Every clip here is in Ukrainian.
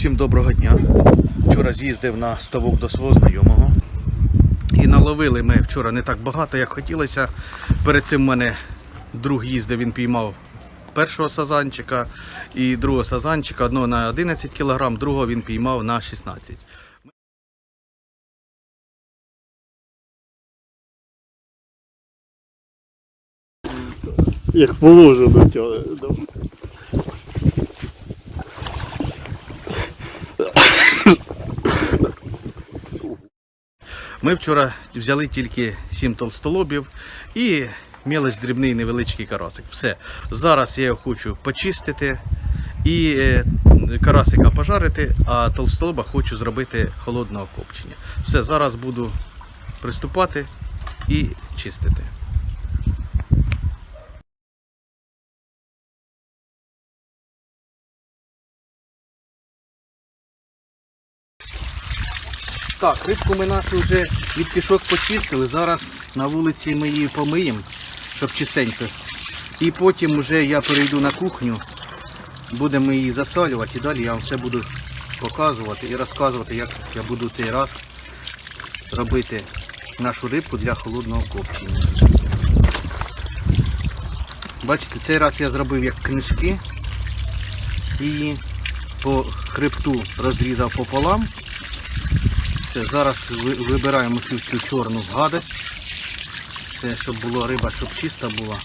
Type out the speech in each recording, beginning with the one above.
Всім доброго дня. Вчора з'їздив на ставок до свого знайомого. І наловили ми вчора не так багато, як хотілося. Перед цим в мене друг їздив, він піймав першого сазанчика і другого сазанчика, одного на 11 кг, другого він піймав на 16 Як положено тягне. да. Ми вчора взяли тільки 7 толстолобів і мелоч дрібний невеличкий карасик. Все. Зараз я його хочу почистити і е, карасика пожарити, а толстолоба хочу зробити холодного копчення. Все, зараз буду приступати і чистити. Так, рибку ми нашу вже від кишок почистили. Зараз на вулиці ми її помиємо, щоб чистенько. І потім вже я перейду на кухню, будемо її засалювати і далі я вам все буду показувати і розказувати, як я буду цей раз робити нашу рибку для холодного копчення. Бачите, цей раз я зробив як книжки. Її по хребту розрізав пополам. Все, зараз вибираємо цю всю чорну гадость. Все, щоб була риба, щоб чиста була.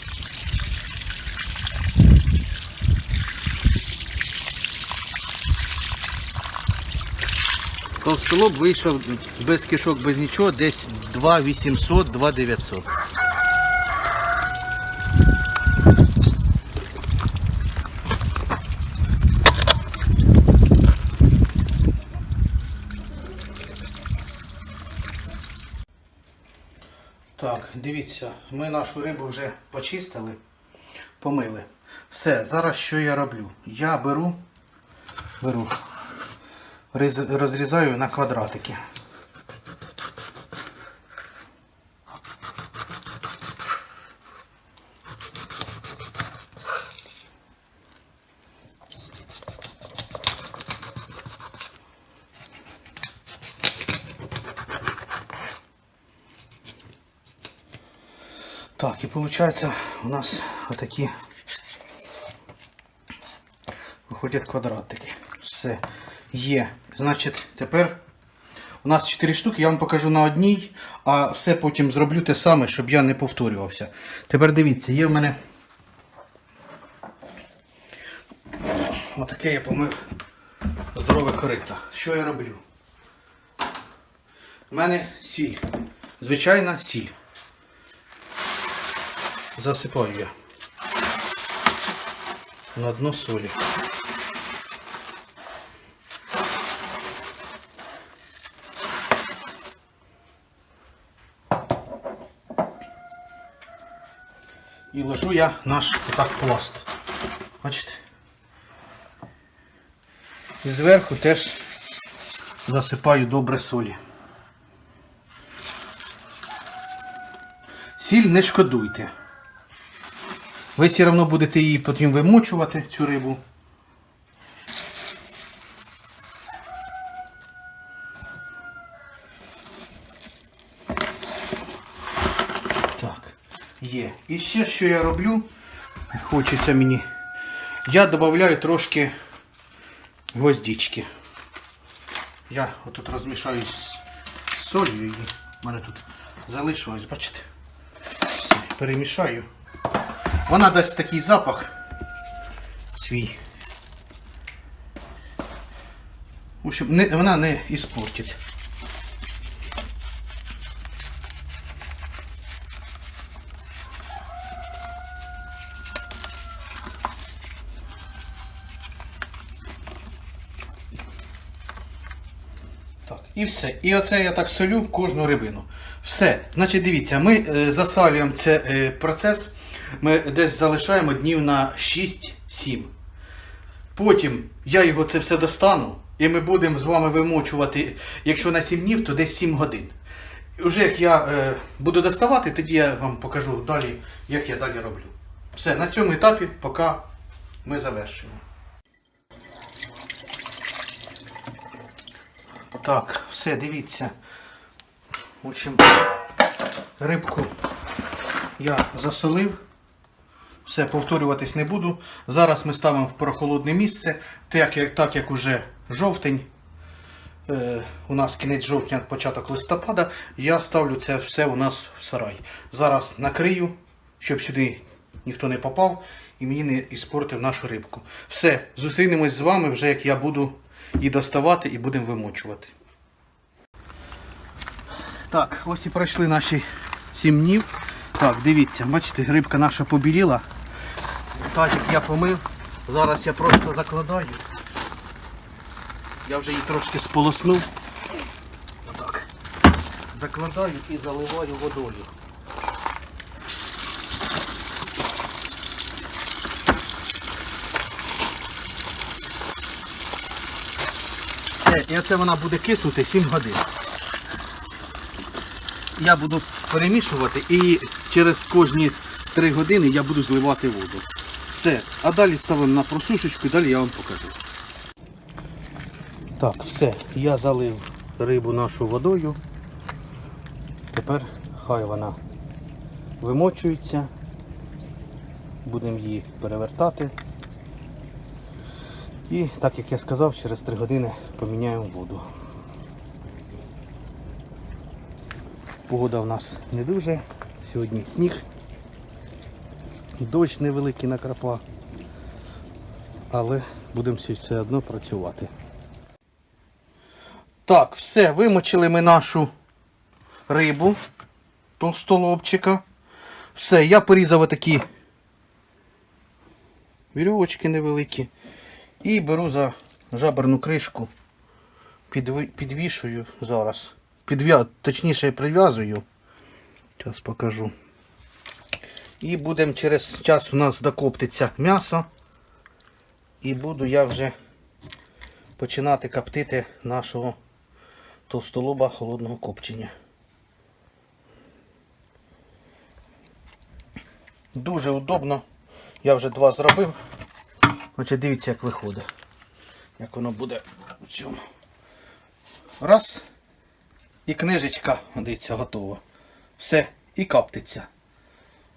Товстолоб вийшов без кишок, без нічого, десь 2800, дивіться, ми нашу рибу вже почистили, помили. Все, зараз що я роблю? Я беру, беру, розрізаю на квадратики. Так, і виходить у нас отакі виходять квадратики. Все є. Значить, тепер у нас 4 штуки, я вам покажу на одній, а все потім зроблю те саме, щоб я не повторювався. Тепер дивіться, є в мене отаке я помив здорове корито. Що я роблю? У мене сіль. Звичайна сіль. Засипаю я на дно солі. І ложу я наш отак пласт. Бачите? І зверху теж засипаю добре солі. Сіль не шкодуйте. Ви все одно будете її потім вимочувати, цю рибу. Так, є. І ще що я роблю, хочеться мені. Я додаю трошки гвоздички. Я отут розмішаю з солью і в мене тут залишилось, бачите? Все, перемішаю. Вона дасть такий запах свій. В общем, не, вона не іспортить. Так, і все. І оце я так солю кожну рибину. Все. Значить, дивіться, ми е, засалюємо цей е, процес. Ми десь залишаємо днів на 6-7. Потім я його це все достану, і ми будемо з вами вимочувати, якщо на 7 днів, то десь 7 годин. І вже як я е, буду доставати, тоді я вам покажу далі, як я далі роблю. Все, на цьому етапі поки ми завершуємо. Так, все, дивіться. В общем, рибку я засолив. Все, повторюватись не буду. Зараз ми ставимо в прохолодне місце, так як, так як уже жовтень. Е, у нас кінець жовтня, початок листопада. Я ставлю це все у нас в сарай. Зараз накрию, щоб сюди ніхто не попав і мені не іспортив нашу рибку. Все, зустрінемось з вами вже як я буду її доставати і будемо вимочувати. Так, ось і пройшли наші 7 днів. Так, дивіться, бачите, рибка наша побіліла. Так як я помив, зараз я просто закладаю. Я вже її трошки сполоснув. Отак. Закладаю і заливаю водою. І оце вона буде киснути 7 годин. Я буду перемішувати і через кожні 3 години я буду зливати воду. Все. А далі ставимо на просушечку і далі я вам покажу. Так, все, я залив рибу нашу водою. Тепер хай вона вимочується. Будемо її перевертати. І так як я сказав, через 3 години поміняємо воду. Погода в нас не дуже. Сьогодні сніг. Дощ невеликий накрапав. Але будемо все одно працювати. Так, все, вимочили ми нашу рибу толстолобчика. Все, я порізав такі вірьовочки невеликі. І беру за жаберну кришку, підвішую зараз. Підв'я... Точніше прив'язую. Зараз покажу. І будемо через час у нас докоптиться м'ясо. І буду я вже починати коптити нашого товстолоба холодного копчення. Дуже удобно. Я вже два зробив. Значить, дивіться, як виходить. Як воно буде у цьому. Раз. І книжечка, дивіться, готова. Все, і каптиться.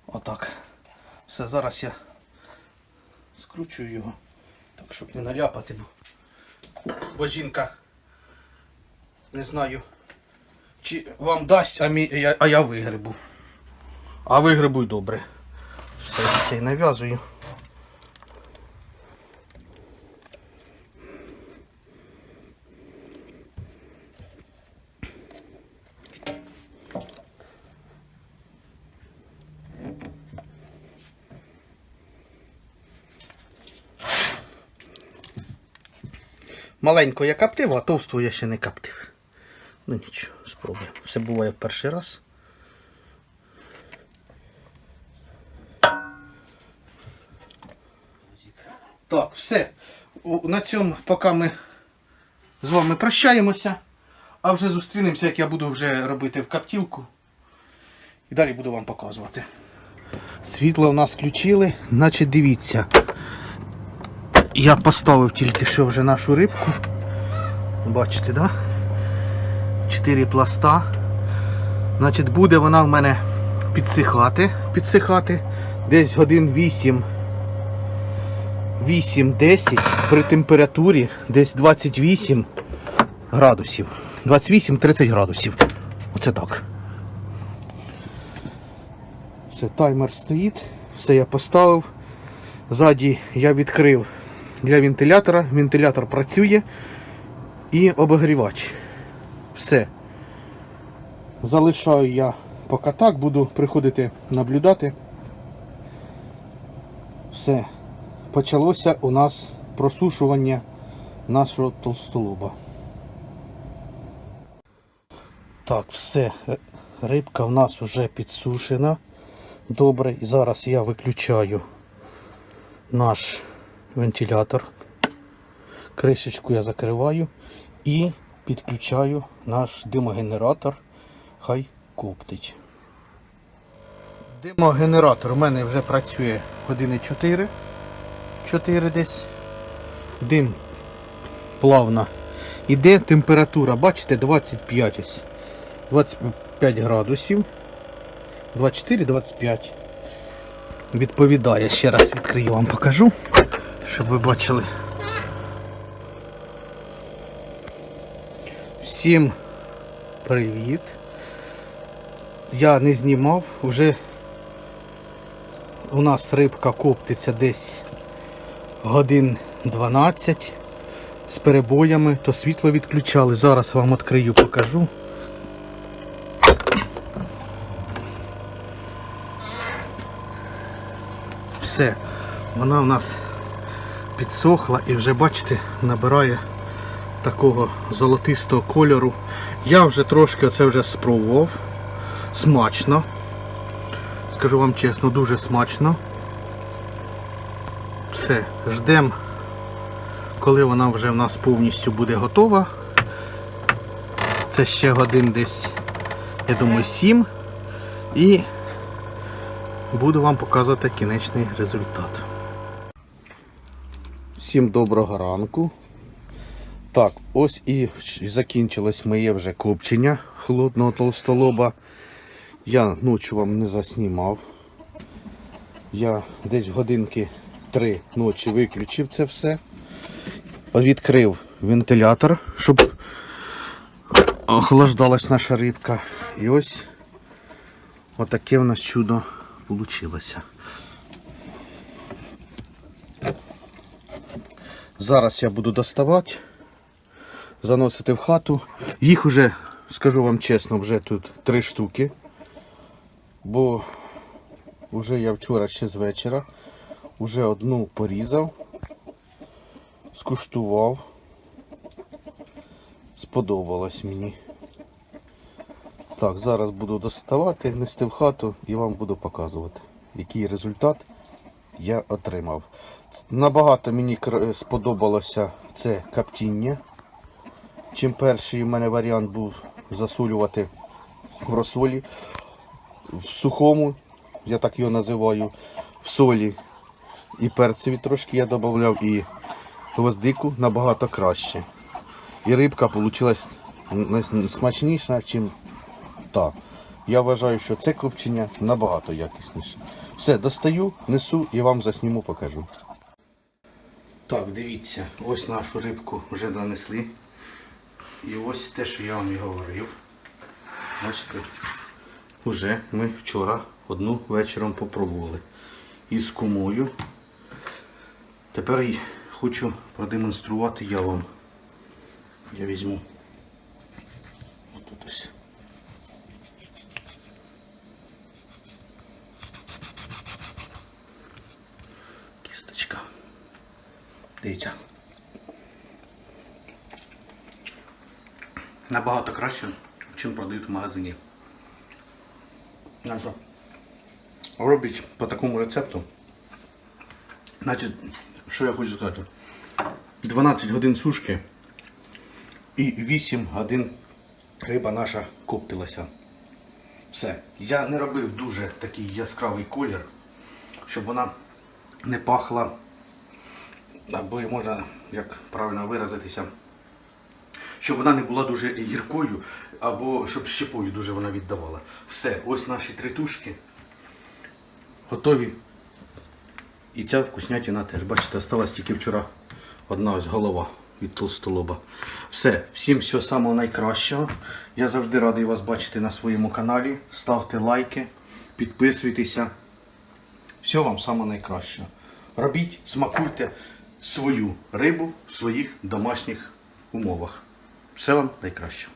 Отак. Все, зараз я скручую його. Так, щоб не наляпати, бо, жінка не знаю, чи вам дасть, а, мі, я, а я вигребу. А вигребу добре. Все, я і нав'язую. Маленько я коптив, а товсту я ще не коптив. Ну нічого, спробуємо. Все буває в перший раз. Так, все. На цьому поки ми з вами прощаємося. А вже зустрінемося, як я буду вже робити в коптілку. І далі буду вам показувати. Світло у нас включили, значить дивіться. Я поставив тільки що вже нашу рибку. Бачите, да? Чотири пласта. Значить, буде вона в мене підсихати. Підсихати. Десь годин 8. 8-10 при температурі десь 28 градусів. 28-30 градусів. Оце так. Все, таймер стоїть. Все я поставив. Ззаді я відкрив для вентилятора. Вентилятор працює і обогрівач. Все. Залишаю я поки так, буду приходити наблюдати. Все. Почалося у нас просушування нашого толстолоба. Так, все. Е, Рибка в нас вже підсушена. Добре. І зараз я виключаю наш вентилятор. Кришечку я закриваю і підключаю наш димогенератор. Хай коптить. Димогенератор у мене вже працює години 4. 4 десь. Дим плавно Іде температура, бачите, 25 ось. 25 градусів. 24-25. Відповідає, ще раз відкрию вам покажу, щоб ви бачили. Всім привіт. Я не знімав, вже у нас рибка коптиться десь годин 12 з перебоями, то світло відключали. Зараз вам відкрию, покажу. Все, вона у нас підсохла і вже бачите, набирає такого золотистого кольору. Я вже трошки оце вже спробував. Смачно. Скажу вам чесно, дуже смачно. Все, ждемо, коли вона вже в нас повністю буде готова. Це ще годин десь, я думаю, 7. І буду вам показувати кінечний результат. Всім доброго ранку. Так, ось і закінчилось моє вже копчення холодного толстолоба. Я ночі вам не заснімав. Я десь годинки 3 ночі виключив це все. Відкрив вентилятор, щоб охлаждалась наша рибка. І ось отаке в нас чудо вийшло. Зараз я буду доставати, заносити в хату. Їх уже, скажу вам чесно, вже тут три штуки. Бо вже я вчора ще з вечора вже одну порізав, скуштував. Сподобалось мені. Так, зараз буду доставати, нести в хату і вам буду показувати, який результат я отримав. Набагато мені сподобалося це каптіння. Чим перший у мене варіант був засолювати в розсолі, в сухому, я так його називаю, в солі і перцеві трошки я додавав і гвоздику набагато краще. І рибка вийшла смачніша, ніж та. Я вважаю, що це копчення набагато якісніше. Все, достаю, несу і вам засніму, покажу. Так, дивіться, ось нашу рибку вже занесли. І ось те, що я вам і говорив. Бачите, вже ми вчора одну вечором попробували. Із кумою. Тепер хочу продемонструвати я вам. Я візьму. Отут ось. Кісточка. Дивіться. Набагато краще, чим продають в магазині. Робить по такому рецепту. Значить, що я хочу сказати? 12 годин сушки і 8 годин риба наша коптилася. Все. Я не робив дуже такий яскравий колір, щоб вона не пахла, або можна, як правильно виразитися, щоб вона не була дуже гіркою, або щоб щепою дуже вона віддавала. Все, ось наші три тушки готові. І ця вкуснятина теж. Бачите, осталась тільки вчора одна ось голова від толстолоба. Все, всім всього самого найкращого. Я завжди радий вас бачити на своєму каналі. Ставте лайки, підписуйтеся. Всього вам самого найкращого. Робіть, смакуйте свою рибу в своїх домашніх умовах. Все вам найкраще.